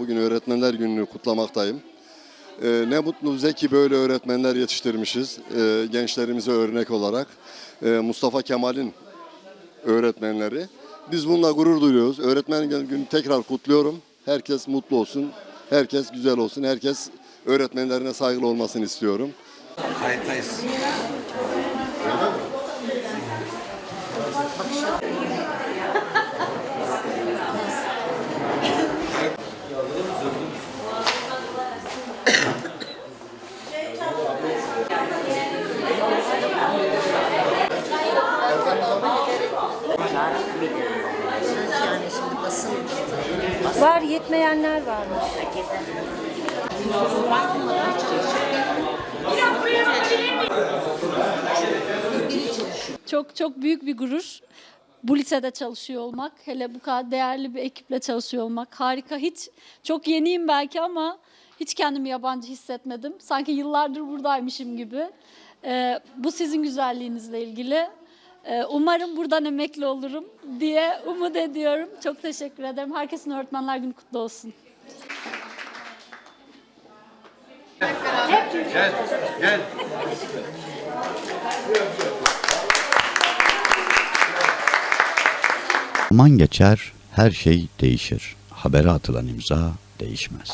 Bugün Öğretmenler Günü'nü kutlamaktayım. Ee, ne mutlu bize ki böyle öğretmenler yetiştirmişiz ee, gençlerimize örnek olarak. Ee, Mustafa Kemal'in öğretmenleri. Biz bununla gurur duyuyoruz. Öğretmen Günü tekrar kutluyorum. Herkes mutlu olsun, herkes güzel olsun, herkes öğretmenlerine saygılı olmasını istiyorum. Kayıttayız. Yani şimdi basın Var yetmeyenler varmış. Çok çok büyük bir gurur. Bu lisede çalışıyor olmak, hele bu kadar değerli bir ekiple çalışıyor olmak harika. Hiç çok yeniyim belki ama hiç kendimi yabancı hissetmedim. Sanki yıllardır buradaymışım gibi. Ee, bu sizin güzelliğinizle ilgili. Ee, umarım buradan emekli olurum diye umut ediyorum. Çok teşekkür ederim. Herkesin Öğretmenler Günü kutlu olsun. Zaman geçer, her şey değişir. Habere atılan imza değişmez.